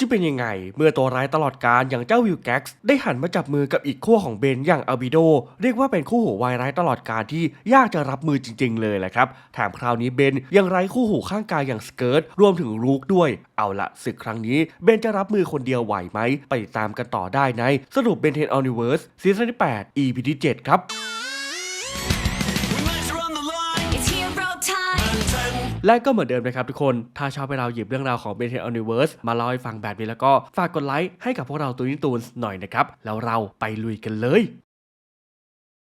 จะเป็นยังไง เมื่อตัวร้ายตลอดการอย่างเจ้าวิลแก๊กซ์ได้หันมาจับมือกับอีกขั้วของเบนอย่างอัลบิโด เรียกว่าเป็นคู่หูวายร้ายตลอดการที่ยากจะรับมือจริง ๆ เลยแหละครับแถมคราวนี้เบนยังไร้คู่หูข้างกายอย่างสเกิร์ตรวมถึงลูกด้วย เอาละศึกครั้งนี้เบนจะรับมือคนเดียวไหวไหม ไปติดตามกันต่อได้ในสรุปเบนเทนออนิเวิร์สซีซั่นที่ 8 EP ที่ 7 ครับ และก็เหมือนเดิมนะครับทุกคน ถ้าชอบให้เราหยิบเรื่องราวของ b e n t e n Universe มาเล่าให้ฟังแบบนี้แล้วก็ฝากกดไลค์ให้กับพวกเราตูนิตูนหน่อยนะครับ แล้วเราไปลุยกันเลย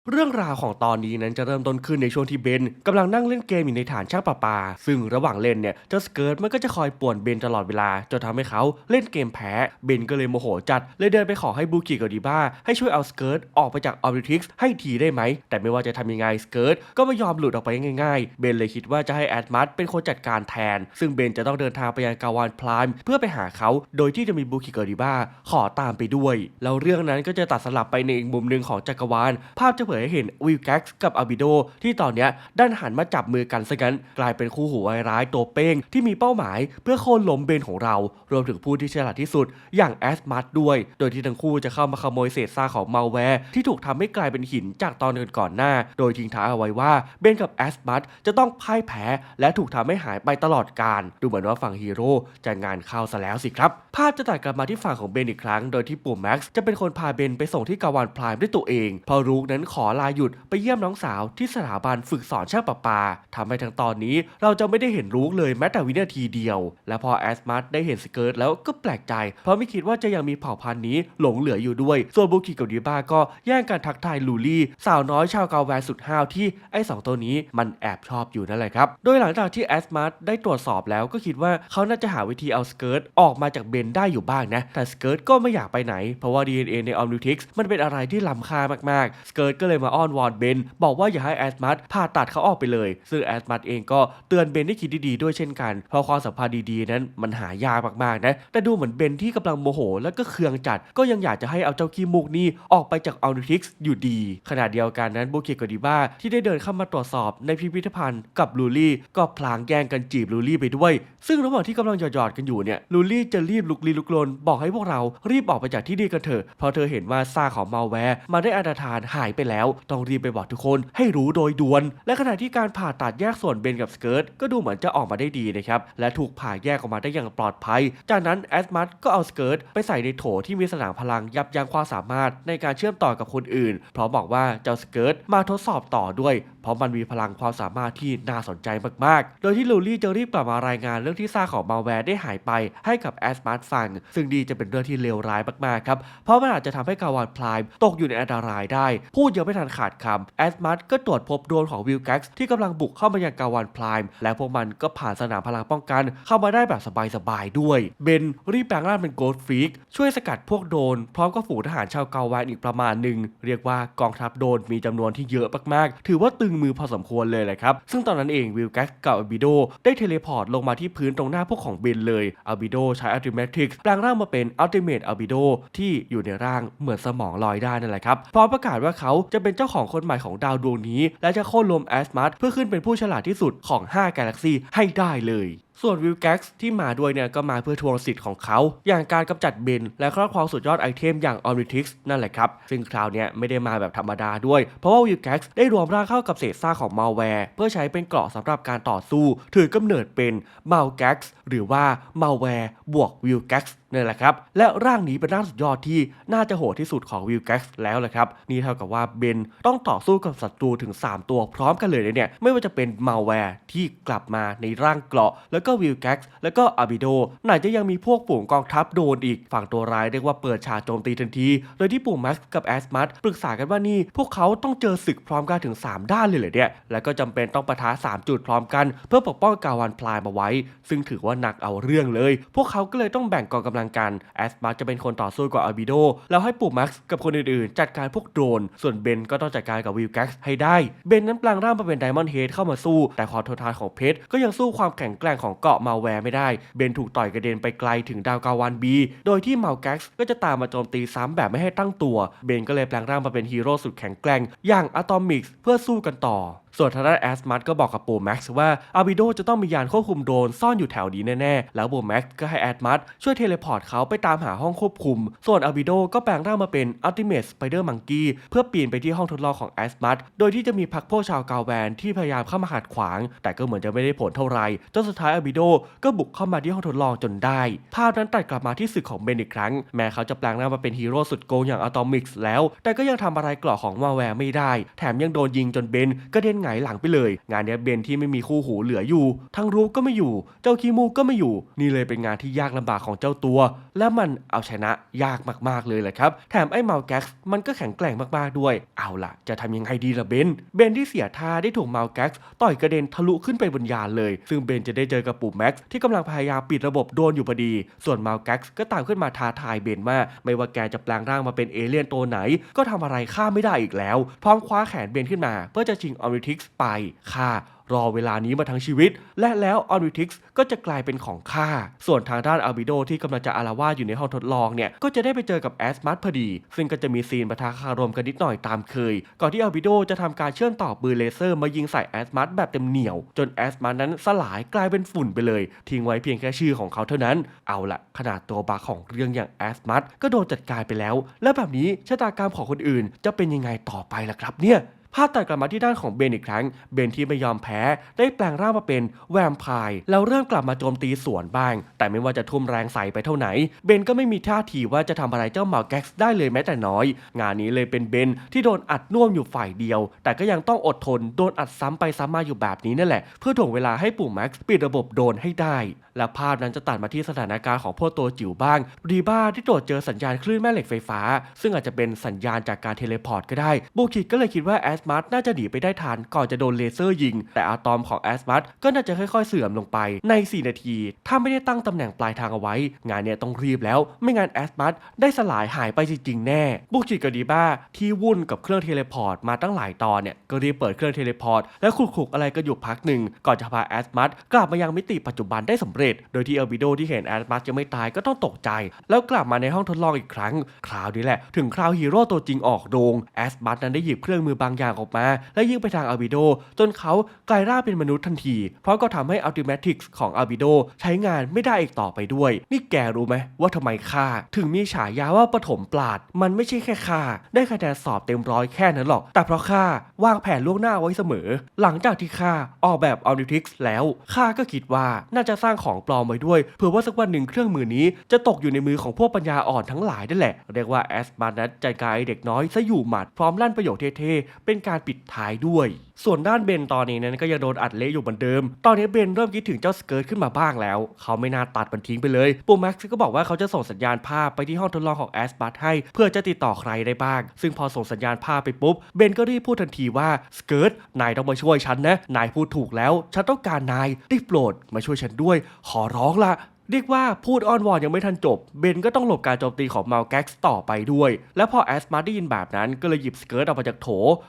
เรื่องราวของตอนนี้นั้นจะเริ่มต้นขึ้นในช่วงที่เบนกำลังนั่งเล่นเกมอยู่ในฐานช่างประปา ซึ่งระหว่างเล่นเนี่ยเจ้าสเกิร์ตมันก็จะคอยป่วนเบนตลอดเวลาจนทำให้เขาเล่นเกมแพ้เบนก็เลยโมโหจัดเลยเดินไปขอให้บูกิกับดีบ้าให้ช่วยเอาสเกิร์ตออกไปจากออ b ิทิกส์ให้ทีได้ไหม แต่ไม่ว่าจะทำยังไงสเกิร์ตก็ไม่ยอมหลุดออกไปง่ายๆ เบนเลยคิดว่าจะให้แอดมัสเป็นคนจัดการแทน ซึ่งเบนจะต้องเดินทางไปยังกาวานพลายเพื่อไปหาเขาโดยที่จะมีบูกิกับดีบ้าขอตามไปด้วย แล้วเรื่องนั้นก็จะตัดสลับไปในอีกมุมหนึ่งของจักรวาลภาพจะผยให้เห็นวิลแก๊กกับอาบิโดที่ตอนนี้ด้านหันมาจับมือกันซะงั้น กลายเป็นคู่หูร้ายตัวเป้งที่มีเป้าหมายเพื่อโค่นล้มเบนของเรา รวมถึงผู้ที่ฉลาดที่สุดอย่างแอสมัดด้วย โดยที่ทั้งคู่จะเข้ามาขโมยเศษซากของมาแวร์ที่ถูกทำให้กลายเป็นหินจากตอนเก่อนๆหน้า โดยทิ้งท้ายเอาไว้ว่าเบนกับแอสมัดจะต้องพ่ายแพ้ และถูกทำให้หายไปตลอดกาลดูเหมือนว่าฝั่งฮีโร่จะงานเข้าซะแล้วสิครับ ภาพจะตัดกลับมาที่ฝั่งของเบนอีกครั้ง โดยที่ปู่แม็กซ์จะเป็นคนพาเบนไปส่งที่กาวานพลายด้วยตัวเอง พอรูกนั้นขอลาหยุดไปเยี่ยมน้องสาวที่สถาบันฝึกสอนช่างประปาทำให้ทั้งตอนนี้เราจะไม่ได้เห็นรูกเลยแม้แต่วินาทีเดียว และพอแอสมัสได้เห็นสเกิร์ตแล้วก็แปลกใจ เพราะไม่คิดว่าจะยังมีเผ่าพันธุ์นี้หลงเหลืออยู่ด้วย ส่วนบุกิกับดีบ้าก็แย่งกันทักทายลูลี่ สาวน้อยชาวกาแวนสุดห้าวที่ไอ้สองตัวนี้มันแอบชอบอยู่นั่นแหละครับ โดยหลังจากที่แอสมัสได้ตรวจสอบแล้วก็คิดว่าเขาน่าจะหาวิธีเอาสเกิร์ตออกมาจากเบนได้อยู่บ้างนะ แต่สเกิร์ตก็ไม่อยากไปไหน เพราะว่า DNA ในออมนิทิกส์มันเป็นอะไรที่ล้ำค่ามากๆสเกิร์ตก็เลยมาอ้อนวอนเบนบอกว่าอย่าให้แอสมัสผ่าตัดเขาออกไปเลย ซึ่งแอสมัสเองก็เตือนเบนให้คิดดีๆด้วยเช่นกัน เพราะความสัมพันธ์ดีๆนั้นมันหายากมากๆนะ แต่ดูเหมือนเบนที่กำลังโมโห แล้วก็เคืองจัด ก็ยังอยากจะให้เอาเจ้าขี้มูกนี้ออกไปจากออมนิทิกส์อยู่ดี ขณะเดียวกันนั้นโบเกกับดีบ้าที่ได้เดินเข้ามาตรวจสอบในพิพิธภัณฑ์กับลูลี่ก็พลางแย่งกันจีบลูลี่ไปด้วย ซึ่งระหว่างที่กำลังหยอดๆกันอยู่เนี่ยลูลี่จะรีบลุกลี้ลุกลนบอกให้พวกเรารีบออกไปจากที่นี่กันเถอะเพราะเธอเห็นว่าซากของมาแวร์มาได้อันตรธานหายไปแล้วต้องรีบไปบอกทุกคนให้รู้โดยด่วน และขณะที่การผ่าตัดแยกส่วนเบนกับสเกิร์ตก็ดูเหมือนจะออกมาได้ดีนะครับและถูกผ่าแยกออกมาได้อย่างปลอดภัย จากนั้นแอสมัสก็เอาสเกิร์ตไปใส่ในโถที่มีสนามพลังยับยั้งความสามารถในการเชื่อมต่อกับคนอื่นพราะบอกว่าเจ้าสเกิร์ตมาทดสอบต่อด้วย เพราะมันมีพลังความสามารถที่น่าสนใจมากๆ โดยที่ลูลี่จะรีบกลับมารายงานเรื่องที่ซากของมาแวร์ได้หายไปให้กับแอสมาร์ตฟัง ซึ่งดีจะเป็นเรื่องที่เลวร้ายมากๆครับ เพราะมันอาจจะทำให้กาวานพลายตกอยู่ในอันตรายได้ พูดยังไม่ทันขาดคำแอสมาร์ตก็ตรวจพบโดรนของวิลแก๊กที่กำลังบุกเข้ามายังกาวานพลายและพวกมันก็ผ่านสนามพลังป้องกันเข้ามาได้แบบสบายๆด้วย เบนรีบแปลงร่างเป็นโกลด์ฟรีกช่วยสกัดพวกโดน พร้อมกับฝูงทหารชาวกาวานอีกประมาณหนึ่ง เรียกว่ากองทัพโดนมีจำนวนที่เยอะมากๆ ถือว่าตึงมือพอสมควรเลยแหละครับ ซึ่งตอนนั้นเองวิลแก๊กกับอัลบิโดได้เทเลพอร์ตลงมาที่พื้นตรงหน้าพวกของเบนเลยอัลบิโดใช้อัลติเมทริกแปลงร่างมาเป็นอัลติเมทอัลบิโดที่อยู่ในร่างเหมือนสมองลอยได้นั่นแหละครับพร้อมประกาศว่าเขาจะเป็นเจ้าของคนใหม่ของดาวดวงนี้ และจะโค่นล้มแอสมัสเพื่อขึ้นเป็นผู้ฉลาดที่สุดของ 5 กาแล็กซีให้ได้เลย ส่วนวิลแก๊กซ์ที่มาด้วยเนี่ยก็มาเพื่อทวงสิทธิ์ของเขา อย่างการกำจัดเบนและครอบครองสุดยอดไอเทมอย่างออมนิทิกส์นั่นแหละครับ ซึ่งคราวนี้ไม่ได้มาแบบธรรมดาด้วย เพราะว่าวิลแก๊กซ์ได้รวมร่างเข้ากับเศษซากของมาแวร์เพื่อใช้เป็นเกราะสำหรับการต่อสู้ ถือกำเนิดเป็นมาแก๊กซ์หรือว่ามาแวร์บวกวิลแก๊กซ์นี่แหละครับ และร่างนี้เป็นร่างสุดยอดที่น่าจะโหดที่สุดของวิลแก๊กซ์แล้วแหละครับ นี่เท่ากับว่าเบนต้องต่อสู้กับศัตรูถึง 3 ตัวพร้อมกันเลยเนี่ย ไม่ว่าจะเป็นมาแวร์ที่กลับมาในร่างเกราะแล้วก็วิลแก๊กซ์แล้วก็อาบิโด ไหนจะยังมีพวกฝูงกองทัพโดนอีก ฝั่งตัวร้ายเรียกว่าเปิดฉากโจมตีทันที โดยที่ปู่แม็กซ์กับแอสมัสปรึกษากันว่านี่ พวกเขาต้องเจอศึกพร้อมกันถึง 3 ด้านเลยเหรอเนี่ย แล้วก็จำเป็นต้องประทะ3 จุดพร้อมกัน เพื่อปกป้องกาวันพลายมาไว้ ซึ่งถือว่าหนักเอาเรื่องเลย พวกเขาก็เลยต้องแบ่งกองกำลังกัน แอสมัสจะเป็นคนต่อสู้กับอาบิโด แล้วให้ปู่แม็กซ์กับคนอื่นๆ จัดการพวกโดรน ส่วนเบนก็ต้องจัดการกับวิลแก๊กซ์ให้ได้ เบนนั้นแปลงร่างมาเป็นไดมอนด์เฮดเข้ามาสู้ แต่ความทนทานของเพชรก็ยังสู้ความแข็งแกร่งของเกาะมาแวร์ไม่ได้ เบนถูกต่อยกระเด็นไปไกลถึงดาวกาวันบี โดยที่เมาแก๊กก็จะตามมาโจมตีซ้ำแบบไม่ให้ตั้งตัว เบนก็เลยแปลงร่างมาเป็นฮีโร่สุดแข็งแกร่ง อย่างอะตอมิกส์เพื่อสู้กันต่อ ส่วนทางด้านแอสมัสก็บอกกับปูแม็กซ์ว่าอาบิโดจะต้องมียานควบคุมโดรนซ่อนอยู่แถวนี้แน่ๆ แล้วปูแม็กซ์ก็ให้แอสมัสช่วยเทเลพอร์ตเขาไปตามหาห้องควบคุม ส่วนอาบิโดก็แปลงร่างมาเป็นอัลติเม e สไปเดอร์มังกี้เพื่อปีนไปที่ห้องทดลองของแอสมัสโดยที่จะมีพักพวกชาวกาวแวนที่พยายามเข้ามาขัดขวาง แต่ก็เหมือนจะไม่ได้ผลเท่าไหร่จนสุดท้ายอาบิโดก็บุกเข้ามาที่ห้องทดลองจนได้ ภาพนั้นตัดกลับมาที่ศึกของเบนอีกครั้ง แม้เขาจะแปลงร่างมาเป็นฮีโร่สุดโกงอย่างอะตอมิกส์แล้ว แต่ก็ยังทำอะไรกราะของมาแวร์ไม่ได้ แถมยังโดนยิงจนเบนกระเด็นหงายหลังไปเลย งานเนี้เบนที่ไม่มีคู่หูเหลืออยู่ ทั้งรูปก็ไม่อยู่ เจ้าคีมูก็ไม่อยู่ นี่เลยเป็นงานที่ยากลำบากของเจ้าตัว และมันเอาชนะยากมากๆเลยแหละครับ แถมไอ้เมาแก๊กซ์มันก็แข็งแกร่งมากๆด้วย เอาล่ะ จะทำยังไงดีล่ะเบน เบนที่เสียท่าได้ถูกเมาแก๊กซ์ต่อยกระเด็นทะลุขึ้นไปบนยานเลย ซึ่งเบนจะได้เจอกับปู่แม็กซ์ที่กำลังพยายามปิดระบบโดนอยู่พอดี ส่วนเมาแก๊กซ์ก็ตามขึ้นมาท้าทายเบนว่าไม่ว่าแกจะแปลงร่างมาเป็นเอเลี่ยนตัวไหน ก็ทำอะไรข้าไม่ได้อีกแล้ว พร้อมคว้าแขนเบนขึ้นมา เพื่อจะชิงออริทกซ์ไปข้ารอเวลานี้มาทั้งชีวิต และแล้วออริทิกซ์ก็จะกลายเป็นของข้า ส่วนทางด้านอาบิโดที่กำลังจะอารวาอยู่ในห้องทดลองเนี่ย ก็จะได้ไปเจอกับแอสมัสพอดี ซึ่งก็จะมีซีนประทะคารมกันนิดหน่อยตามเคย ก่อนที่อาบิโดจะทำการเชื่อมต่อปืนเลเซอร์มายิงใส่แอสมัสแบบเต็มเหนียว จนแอสมัสนั้นสลายกลายเป็นฝุ่นไปเลย ทิ้งไว้เพียงแค่ชื่อของเขาเท่านั้น เอาละขนาดตัวบาของเรื่องอย่างแอสมัสก็โดนจัดการไปแล้ว แล้วแบบนี้ชะตากรรมของคนอื่นจะเป็นยังไงต่อไปล่ะครับเนี่ย ภาพตัดกลับมาที่ด้านของเบนอีกครั้ง เบนที่ไม่ยอมแพ้ ได้แปลงร่างมาเป็นแวมไพร์แล้วเริ่มกลับมาโจมตีสวนบ้าง แต่ไม่ว่าจะทุ่มแรงใส่ไปเท่าไหน เบนก็ไม่มีท่าทีว่าจะทำอะไรเจ้าหมาแก๊กซ์ได้เลยแม้แต่น้อย งานนี้เลยเป็นเบนที่โดนอัดน่วมอยู่ฝ่ายเดียว แต่ก็ยังต้องอดทนโดนอัดซ้ำไปซ้ำมาอยู่แบบนี้นั่นแหละ เพื่อถ่วงเวลาให้ปู่แม็กซ์ปิดระบบโดนให้ได้และภาพนั้นจะตัดมาที่สถานการณ์ของพวกตัวจิ๋วบ้าง รีบ้าที่ตรวจเจอสัญญาณคลื่นแม่เหล็กไฟฟ้า ซึ่งอาจจะเป็นสัญญาณจากการเทเลพอร์ตก็ได้ บูคิดก็เลยคิดว่าแอสมัสน่าจะหนีไปได้ทันก่อนจะโดนเลเซอร์ยิง แต่อะตอมของแอสมัสก็น่าจะค่อยๆ เสื่อมลงไปใน 4 นาที ถ้าไม่ได้ตั้งตำแหน่งปลายทางเอาไว้ งานเนี้ยต้องรีบแล้ว ไม่งั้นแอสมัสได้สลายหายไปจริงๆแน่ บูคิดกับดีบ้าที่วุ่นกับเครื่องเทเลพอร์ตมาตั้งหลายตอนเนี่ยก็รีบเปิดเครื่องเทเลพอร์ตและคลุกๆอะไรก็อยู่พักหนึ่งก่อนจะพาแอสมัสกลับมายังมิติปัจจุบันได้สำเร็จโดยที่เอลบิโดที่เห็นแอสมัสยังไม่ตายก็ต้องตกใจ แล้วกลับมาในห้องทดลองอีกครั้ง คราวนี้แหละ ถึงคราวฮีโร่ตัวจริงออกโรงแอสมัสนั้นได้หยิบเครื่องมือบางอย่างออกมา และยิงไปทางเอาบิโดจนเขากลายร่างเป็นมนุษย์ทันที เพราะก็ทำให้อัลติเมทิกส์ของเอาบิโดใช้งานไม่ได้อีกต่อไปด้วย นี่แกรู้ไหมว่าทำไมข้าถึงมีฉายาว่าปฐมปราดมันไม่ใช่แค่ข้าได้คะแนนสอบเต็มร้อยแค่นั้นหรอก แต่เพราะข้าวางแผนล่วงหน้าไว้เสมอ หลังจากที่ข้าออกแบบอัลติทิกส์แล้วข้าก็คิดว่าน่าจะสร้างของปลอมไว้ด้วยเผื่อว่าสักวันหนึ่งเครื่องมือนี้จะตกอยู่ในมือของพวกปัญญาอ่อนทั้งหลายนั่นแหละ เรียกว่าแอสบานัทจัดการเด็กน้อยซะอยู่หมัดพร้อมลั่นประโยคเท่ๆเป็นการปิดท้ายด้วย ส่วนด้านเบนตอนนี้นั้นก็ยังโดนอัดเละอยู่เหมือนเดิม ตอนนี้เบนเริ่มคิดถึงเจ้าสเกิร์ตขึ้นมาบ้างแล้ว เขาไม่น่าตัดมันทิ้งไปเลยปูแม็กซ์ก็บอกว่าเขาจะส่งสัญญาณภาพไปที่ห้องทดลองของแอสบัตให้ เพื่อจะติดต่อใครได้บ้าง ซึ่งพอส่งสัญญาณภาพไปปุ๊บเบนก็รีบพูดทันทีว่าสเกิร์ตนายต้องมาช่วยฉันนะนายพูดถูกแล้ว ฉันต้องการนายได้โปรดมาช่วยฉันด้วยขอร้องละ เรียกว่าพูดอ้อนวอนยังไม่ทันจบ เบนก็ต้องหลบการโจมตีของมาลแก๊กซ์ต่อไปด้วย และพอแอสมาได้ยินแบบนั้นก็เลยหยิบสเกิร์ตออกมาจากโถ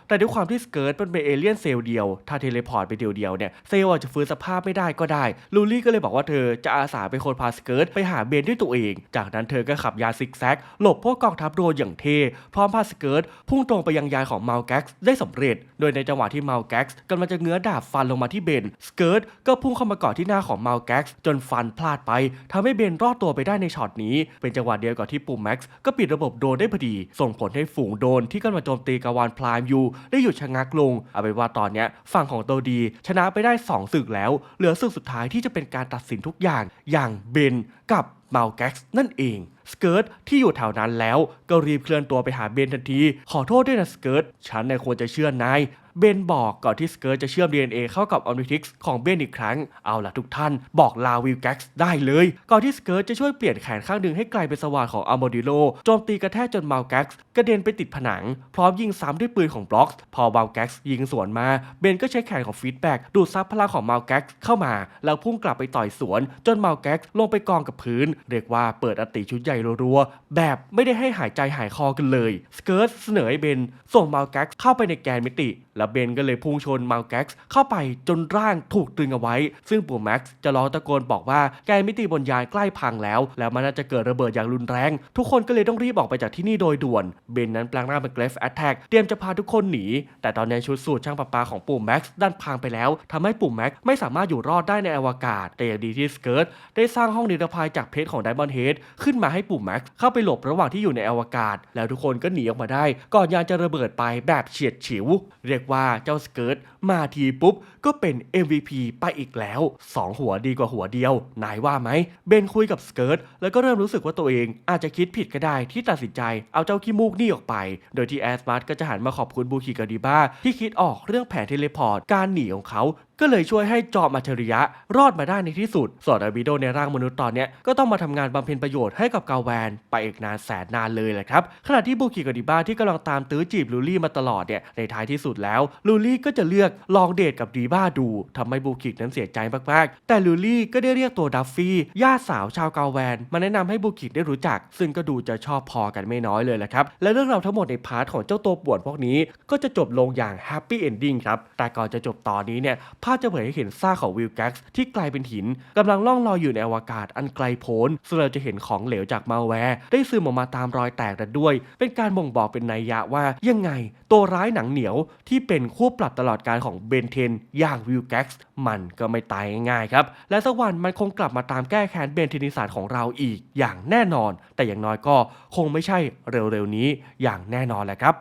แต่ด้วยความที่สเกิร์ตมันเป็นเอเลี่ยนเซลล์เดียว ถ้าเทเลพอร์ตไปเดียวๆเนี่ยเซลล์อาจจะฟื้นสภาพไม่ได้ก็ได้ ลูลี่ก็เลยบอกว่าเธอจะอาสาเป็นคนพาสเกิร์ตไปหาเบนด้วยตัวเอง จากนั้นเธอก็ขับยานซิกแซกหลบพวกกองทัพโดรนอย่างเท่พร้อมพาสเกิร์ตพุ่งตรงไปยังยานของมาลแก๊กซ์ได้สำเร็จ โดยในจังหวะที่มาลแก๊กซ์กำลังจะเงื้อดาบฟันลงมาที่เบนสเกิร์ตก็พุ่งเข้ามากาะที่หน้าของมาลแก๊กจนฟันพลาดไปทำให้เบนรอดตัวไปได้ในช็อตนี้ เป็นจังหวะเดียวกับที่ปุ่มแม็กซ์ก็ปิดระบบโดนได้พอดี ส่งผลให้ฝูงโดนที่กำลังโจมตีกาวานพลายอยู่ได้หยุดชะงักลง เอาเป็นว่าตอนนี้ฝั่งของตัวดี ชนะไปได้ 2 ศึกแล้ว เหลือศึกสุดท้ายที่จะเป็นการตัดสินทุกอย่าง อย่างเบนกับเมาลแก๊กซ์นั่นเองสเกิร์ตที่อยู่แถวนั้นแล้วก็รีบเคลื่อนตัวไปหาเบนทันที ขอโทษด้วยนะสเกิร์ตฉันน่ยควรจะเชื่อนาย เบนบอกก่อนที่สเกิร์ตจะเชื่อม DNA เข้ากับออมนิทิกส์ของเบนอีกครั้ง เอาล่ะทุกท่าน บอกลาวิลแก๊กซ์ได้เลย ก่อนที่สเกิร์ตจะช่วยเปลี่ยนแขนข้างหนึ่งให้กลายเป็นสว่านของอัลโมดิโลโจมตีกระแทกจนมาลแก๊กซ์กระเด็นไปติดผนัง พร้อมยิงซ้ำด้วยปืนของบล็อกส์พอมาลแก๊กซ์ยิงสวนมา เบนก็ใช้แขนของฟีดแบ็กดูดซับพลังของมาลแก๊กซ์เข้ามา แล้วพุ่งกลับไปต่อยสวน จนมาลแก๊กซ์ลงไปกองกับพื้น เรียกว่าเปิดอติชุดใหญ่รัวๆแบบไม่ได้ให้หายใจหายคอกันเลย สเกิร์ตเสนอให้เบนส่งมาลแก๊กซ์เข้าไปในแกนมิติแแล้วเบนก็เลยพุ่งชนมาลแก๊กซ์เข้าไปจนร่างถูกตึงเอาไว้ ซึ่งปู่แม็กซ์จะร้องตะโกนบอกว่าแกมิติบนยานใกล้พังแล้ว แล้วมันน่าจะเกิดระเบิดอย่างรุนแรง ทุกคนก็เลยต้องรีบออกไปจากที่นี่โดยด่วน เบนนั้นแปลงร่างเป็นเกรฟแอตแทกเตรียมจะพาทุกคนหนี แต่ตอนนี้ชุดสูตรช่างประปาของปู่แม็กซ์ดันพังไปแล้วทำให้ปู่แม็กซ์ไม่สามารถอยู่รอดได้ในอวกาศ แต่อย่างดีที่สเกิร์ตได้สร้างห้องนิรภัยจากเพชรของไดมอนด์เฮดขึ้นมาให้ปู่แม็กซ์เข้าไปหลบระหว่างที่อยู่ในอวกาศ แล้วทุกคนก็หนีออกมาได้ ก่อนยานจะระเบิดไปแบบเฉียดฉิว เรียกว่าเจ้าสเกิร์ตมาทีปุ๊บ ก็เป็น MVP ไปอีกแล้ว 2 หัวดีกว่าหัวเดียว นายว่าไหม เบนคุยกับสเกิร์ตแล้วก็เริ่มรู้สึกว่าตัวเองอาจจะคิดผิดก็ได้ที่ตัดสินใจเอาเจ้าขี้มูกนี่ออกไป โดยที่แอสมาร์ก็จะหันมาขอบคุณบูคิกับดีบ้าที่คิดออกเรื่องแผนเทเลพอร์ตการหนีของเขาก็เลยช่วยให้จอมอัจฉริยะรอดมาได้ในที่สุด ส่วนอาบิโดในร่างมนุษย์ตอนนี้ก็ต้องมาทำงานบำเพ็ญประโยชน์ให้กับกาแวนไปอีกนานแสนนานเลยแหละครับ ขณะที่บูกิกับดิบ้าที่กำลังตามตื้อจีบลูลี่มาตลอดเนี่ยในท้ายที่สุดแล้วลูลี่ก็จะเลือกลองเดทกับดีบ้าดูทำให้บูกิกนั้นเสียใจมากๆ แต่ลูลี่ก็ได้เรียกตัวดัฟฟี่ญาติสาวชาวกาแวน มาแนะนำให้บูกิกได้รู้จัก ซึ่งก็ดูจะชอบพอกันไม่น้อยเลยแหละครับ และเรื่องราวทั้งหมดในพาร์ทของเจ้าตัวป่วนพวกนี้ ก็จะจบลงอย่างแฮปปี้เอนดิ้งครับ แต่ก่อนจะจบตอนนี้เนี่ยภาพจะเผยให้เห็นซากของวิลแก๊กซ์ที่กลายเป็นหินกำลังล่องลอยอยู่ในอวกาศอันไกลโพ้นซึ่งเราจะเห็นของเหลวจากมาแวร์ ได้ซึมออกมาตามรอยแตกนั้นด้วย เป็นการบ่งบอกเป็นนัยยะว่ายังไง ตัวร้ายหนังเหนียวที่เป็นคู่ปรับตลอดการของเบนเทนอย่างวิลแก๊กซ์มันก็ไม่ตายง่ายๆครับ และสักวันมันคงกลับมาตามแก้แค้นเบนเทนิสานของเราอีกอย่างแน่นอน แต่อย่างน้อยก็คงไม่ใช่เร็วๆนี้อย่างแน่นอนแหละครับ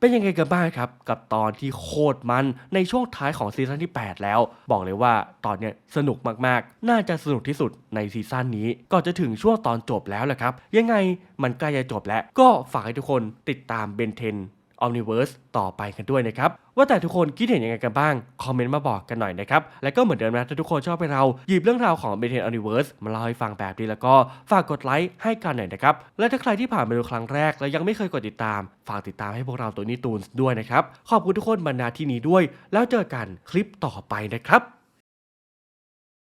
เป็นยังไงกันบ้างครับ กับตอนที่โคตรมันในช่วงท้ายของซีซั่นที่ 8 แล้ว บอกเลยว่าตอนเนี้ยสนุกมากๆ น่าจะสนุกที่สุดในซีซั่นนี้ก่อนจะถึงช่วงตอนจบแล้วแหละครับ ยังไงมันใกล้จะจบแล้ว ก็ฝากให้ทุกคนติดตามเบนเทน Omniverse ต่อไปกันด้วยนะครับ ว่าแต่ทุกคนคิดเห็นยังไงกันบ้าง คอมเมนต์มาบอกกันหน่อยนะครับ และก็เหมือนเดิมนะถ้าทุกคนชอบไปเรา หยิบเรื่องราวของ b e t e n Universe มาเล่าให้ฟังแบบนี้แล้วก็ฝากกดไลค์ให้กันหน่อยนะครับ และถ้าใครที่ผ่านมาดูครั้งแรก แล้วยังไม่เคยกดติดตาม ฝากติดตามให้พวกเราตัวนี้ตูนด้วยนะครับขอบคุณทุกคนบรรณาที่นี้ด้วย แล้วเจอกันคลิปต่อไปนะครับ